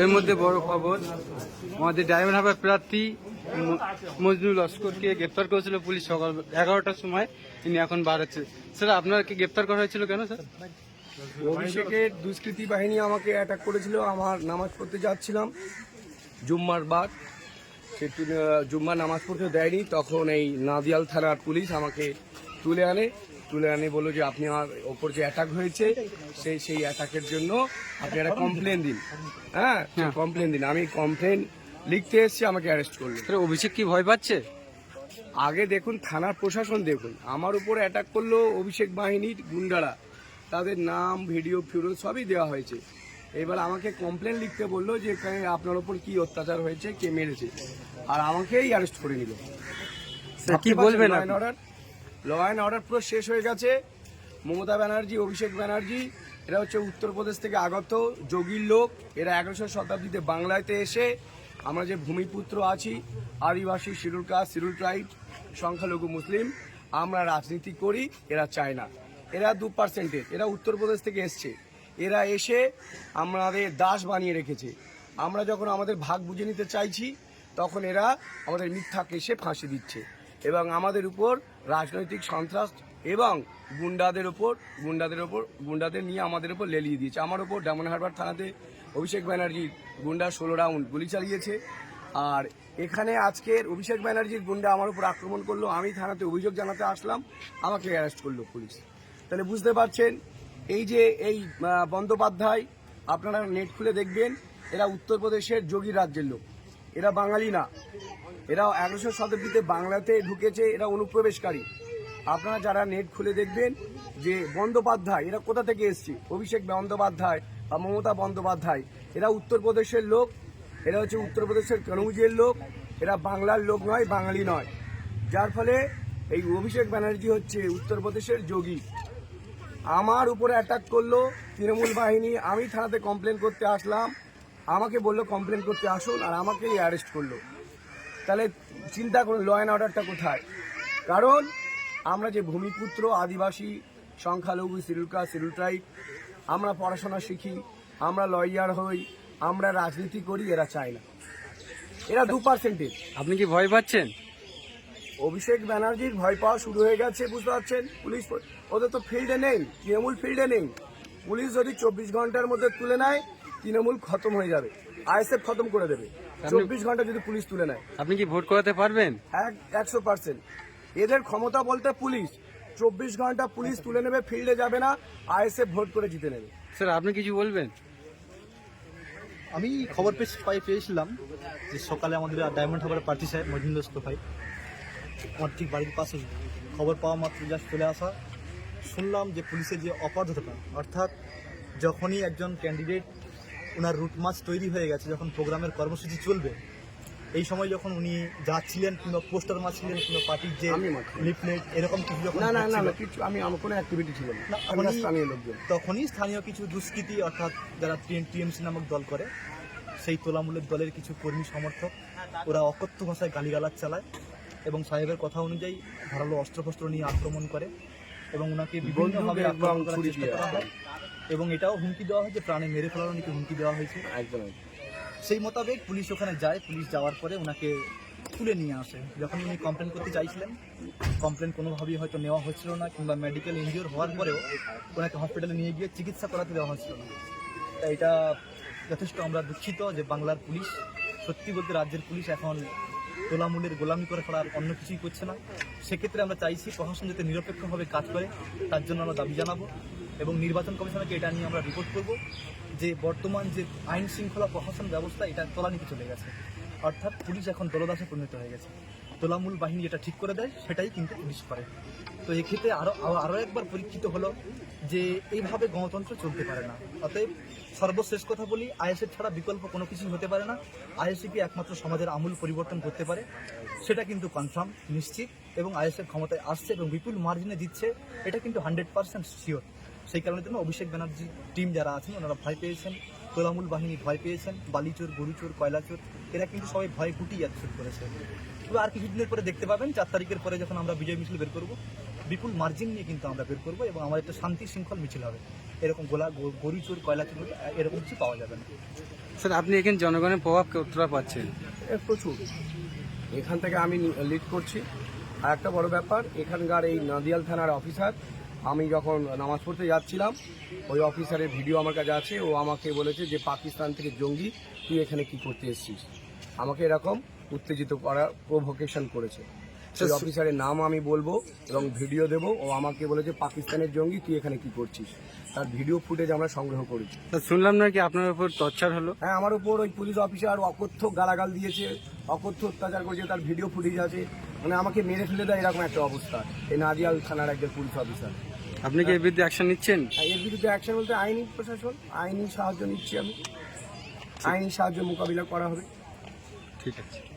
এর মধ্যে বড় খবর, আমাদের ডায়মন্ড হারবার প্রার্থী মজনুল লস্করকে গ্রেপ্তার করেছিল পুলিশ সকাল এগারোটার সময়। তিনি এখন বার হচ্ছে। স্যার, আপনাকে গ্রেপ্তার করা হয়েছিল কেন, স্যার? অভিষেকের দুষ্কৃতী বাহিনী আমাকে অ্যাটাক করেছিল। আমার নামাজ পড়তে যাচ্ছিলাম। জুম্মার বাদ। সে জুম্মার নামাজ পড়তে দেয়নি। তখন এই নাদিয়াল থানার পুলিশ আমাকে তুলে আনে। তুলে আনি বলল যে আপনি আমার ওপর যে অ্যাটাক হয়েছে সেই সেই অ্যাটাকের জন্য আপনি একটা কমপ্লেন দিন। হ্যাঁ কমপ্লেন দিন। আমি কমপ্লেন লিখতে এসেছি আমাকে অ্যারেস্ট করল অভিষেক কি ভয় পাচ্ছে? আগে দেখুন থানার প্রশাসন দেখুন। আমার উপর অ্যাটাক করল অভিষেক বাহিনীর গুন্ডারা। তাদের নাম ভিডিও ফিডিও সবই দেওয়া হয়েছে। এবার আমাকে কমপ্লেন লিখতে বলল যে আপনার ওপর কি অত্যাচার হয়েছে? কে মেরেছে? আর আমাকেই অ্যারেস্ট করে নিল। কি বলবেন অর্ডার ল অ্যান্ড অর্ডার পুরো শেষ হয়ে গেছে। মমতা ব্যানার্জি, অভিষেক ব্যানার্জি, এরা হচ্ছে উত্তরপ্রদেশ থেকে আগত যোগীর লোক। এরা এগারোশো শতাব্দীতে বাংলাতে এসে আমরা যে ভূমিপুত্র আছি, আদিবাসী শিরুল কাস্ট শিরুল ট্রাইব সংখ্যালঘু মুসলিম, আমরা রাজনীতি করি, এরা চায় না। এরা দু পার্সেন্টের এরা উত্তরপ্রদেশ থেকে এসছে। এরা এসে আমাদের দাস বানিয়ে রেখেছে। আমরা যখন আমাদের ভাগ বুঝে নিতে চাইছি, তখন এরা আমাদের মিথ্যাকে এসে ফাঁসি দিচ্ছে। এবং আমাদের উপর রাজনৈতিক সন্ত্রাস এবং গুন্ডাদের ওপর গুন্ডাদের ওপর গুন্ডাদের নিয়ে আমাদের উপর লেলিয়ে দিয়েছে। আমার উপর ডায়মন্ড হারবার থানাতে অভিষেক ব্যানার্জি গুন্ডা ষোলো রাউন্ড গুলি চালিয়েছে। আর এখানে আজকের অভিষেক ব্যানার্জির গুন্ডা আমার উপর আক্রমণ করল। আমি থানাতে অভিযোগ জানাতে আসলাম। আমাকে অ্যারেস্ট করল পুলিশ। তাহলে বুঝতে পারছেন, এই যে এই বন্দ্যোপাধ্যায়, আপনারা নেট খুলে দেখবেন, এরা উত্তরপ্রদেশের যোগী রাজ্যের লোক। এরা বাঙালি না। এরা এগারোশো শতাব্দীতে বাংলাতে ঢুকেছে, এরা অনুপ্রবেশকারী। আপনারা যারা নেট খুলে দেখবেন যে বন্দ্যোপাধ্যায়, এরা কোথা থেকে এসছে? অভিষেক বন্দ্যোপাধ্যায় বা মমতা বন্দ্যোপাধ্যায়, এরা উত্তরপ্রদেশের লোক, এরা হচ্ছে উত্তরপ্রদেশের কনৌজের লোক, এরা বাংলার লোক নয়, বাঙালি নয়। যার ফলে এই অভিষেক ব্যানার্জি হচ্ছে উত্তরপ্রদেশের যোগী। আমার উপরে অ্যাটাক করল তৃণমূল বাহিনী, আমি থানাতে কমপ্লেন করতে আসলাম, আমাকে বলল কমপ্লেন করতে আসুন, আর আমাকেই অ্যারেস্ট করল। তাহলে চিন্তা করুন ল অ্যান্ড অর্ডারটা কোথায়? কারণ আমরা যে ভূমিপুত্র আদিবাসী সংখ্যালঘু সিরুলকা সিরুল ট্রাইব আমরা পড়াশোনা শিখি আমরা লয়ার হই আমরা রাজনীতি করি এরা চায় না। এরা দু পার্সেন্টেজ আপনি কি ভয় পাচ্ছেন? অভিষেক ব্যানার্জির ভয় পাওয়া শুরু হয়ে গেছে বুঝতে পারছেন? পুলিশ ওদের তো ফিল্ডে নেই তৃণমূল ফিল্ডে নেই। পুলিশ যদি চব্বিশ ঘণ্টার মধ্যে তুলে নেয় তৃণমূল খতম হয়ে যাবে আইএসএফ খতম করে দেবে। চব্বিশ ঘণ্টা যদি পুলিশ তুলে নেয়। আপনি কি ভোট করাতে পারবেন? এক একশো পার্সেন্ট এদের ক্ষমতা বলতে পুলিশ। চব্বিশ ঘণ্টা পুলিশ তুলে নেবে ফিল্ডে যাবে না আইএসএফ ভোট করে জিতে নেবে। স্যার আপনি কিছু বলবেন? আমি খবর পেয়ে পাই পেয়েছিলাম যে সকালে আমাদের ডায়মন্ড হারবার প্রার্থী সাহেব মহিন্দ্র ভাই আমার ঠিক বাড়ির পাশে খবর পাওয়া মাত্র জাস্ট চলে আসা। শুনলাম যে পুলিশের যে অপরাধতা অর্থাৎ যখনই একজন ক্যান্ডিডেট ওনার রুট মাছ তৈরি হয়ে গেছে যখন প্রোগ্রামের কর্মসূচি চলবে। এই সময় যখন উনি যাচ্ছিলেন কিংবা পোস্টার মারছিলেন কিংবা পার্টির যে লিফলেট এরকম কিছু যখন না না না কিছু আমি আমার কোনো অ্যাক্টিভিটি ছিল না। স্থানীয় লোকজন। তখনই স্থানীয় কিছু দুষ্কৃতী অর্থাৎ যারা টিএমসি নামক দল করে সেই তোলামূলের দলের কিছু কর্মী সমর্থক ওরা অকথ্য ভাষায় গালিগালাজ চালায় এবং সাহেবের কথা অনুযায়ী ধারালো অস্ত্রশস্ত্র নিয়ে আক্রমণ করে। এবং ওনাকে বিভিন্নভাবে আক্রমণ করার চেষ্টা করা হয়। এবং এটাও হুমকি দেওয়া হয় যে প্রাণে মেরে ফেলার ওনাকে হুমকি দেওয়া হয়েছে। একদম সেই মোতাবেক পুলিশ ওখানে যায় পুলিশ যাওয়ার পরে ওনাকে তুলে নিয়ে আসে। যখন উনি কমপ্লেন করতে চাইছিলেন কমপ্লেন কোনোভাবেই হয়তো নেওয়া হচ্ছিল না কিংবা মেডিকেল ইনজিওর হওয়ার পরেও ওনাকে হসপিটালে নিয়ে গিয়ে চিকিৎসা করাতে দেওয়া হচ্ছিল না। তাই এটা যথেষ্ট আমরা দুঃখিত যে বাংলার পুলিশ সত্যি বলতে রাজ্যের পুলিশ এখন তোলামূলের গোলামি করে ফেলার অন্য কিছুই করছে না। সেক্ষেত্রে আমরা চাইছি প্রশাসন যাতে নিরপেক্ষভাবে কাজ করে, তার জন্য আমরা দাবি জানাব এবং নির্বাচন কমিশনকে এটা নিয়ে আমরা রিপোর্ট করব যে বর্তমান যে আইন শৃঙ্খলা প্রশাসন ব্যবস্থা, এটা তলানিতে চলে গেছে। অর্থাৎ পুলিশ এখন দলদাসে পরিণত হয়ে গেছে। তোলামূল বাহিনী যেটা ঠিক করে দেয়, সেটাই কিন্তু পুলিশ করে। তো এক্ষেত্রে আরও আরও একবার পরীক্ষিত হলো যে এইভাবে গণতন্ত্র চলতে পারে না। অতএব সর্বশেষ কথা বলি, আইএসএফ ছাড়া বিকল্প কোনো কিছুই হতে পারে না। আইএসএফ একমাত্র সমাজের আমূল পরিবর্তন করতে পারে। সেটা কিন্তু কনফার্ম নিশ্চিত, এবং আইএসএফ ক্ষমতায় আসছে এবং বিপুল মার্জিনে দিচ্ছে। এটা কিন্তু হান্ড্রেড পার্সেন্ট শিওর সেই কারণের জন্য অভিষেক ব্যানার্জি টিম যারা আছেন, ওনারা ভয় পেয়েছেন। তোলামূল বাহিনী ভয় পেয়েছেন বালিচোর গরুচোর কয়লাচোর এরা কিন্তু সবাই ভয় গুটিয়ে শুরু করেছে। তবে আর কিছুদিনের পরে দেখতে পাবেন চার তারিখের পরে যখন আমরা বিজয় মিছিল বের করব বিপুল মার্জিন নিয়ে কিন্তু আমরা বের করব এবং আমাদের একটা শান্তি শৃঙ্খল মিছিল হবে। এরকম গোলা গরু চোর কয়লা চোর এরকম কিছু পাওয়া যাবে না। স্যার আপনি এখানে জনগণের প্রভাব কতটা পাচ্ছেন? এ প্রচুর। এখান থেকে আমি লিড করছি। আর একটা বড় ব্যাপার এখানকার এই নদিয়াল থানার অফিসার আমি যখন নামাজ পড়তে যাচ্ছিলাম ওই অফিসারের ভিডিও আমার কাছে আছে ও আমাকে বলেছে যে পাকিস্তান থেকে জঙ্গি তুই এখানে কি করতে এসেছিস? আমাকে এরকম উত্তেজিত করা প্রভোকেশন করেছে। সেই অফিসারের নাম আমি বলব এবং ভিডিও দেবো। ও আমাকে বলেছে পাকিস্তানের জঙ্গি তুই এখানে কি করছিস? তার ভিডিও ফুটেজ আমরা সংগ্রহ করেছি। শুনলাম নাকি আপনার উপর টর্চার হলো? হ্যাঁ আমার উপর ওই পুলিশ অফিসার অকথ্য গালাগাল দিয়েছে অকথ্য অত্যাচার করেছে তার ভিডিও ফুটেজ আছে। মানে আমাকে মেরে ফেলে দেয় এরকম একটা অবস্থা। এই নাদিয়াল থানার একজন পুলিশ অফিসার। আপনি কি এর বিরুদ্ধে অ্যাকশন নিচ্ছেন? আর এর বিরুদ্ধে অ্যাকশন বলতে আইনি প্রশাসন আইনি সাহায্য নিচ্ছি আমি। আইনি সাহায্য মোকাবিলা করা হবে। ঠিক আছে।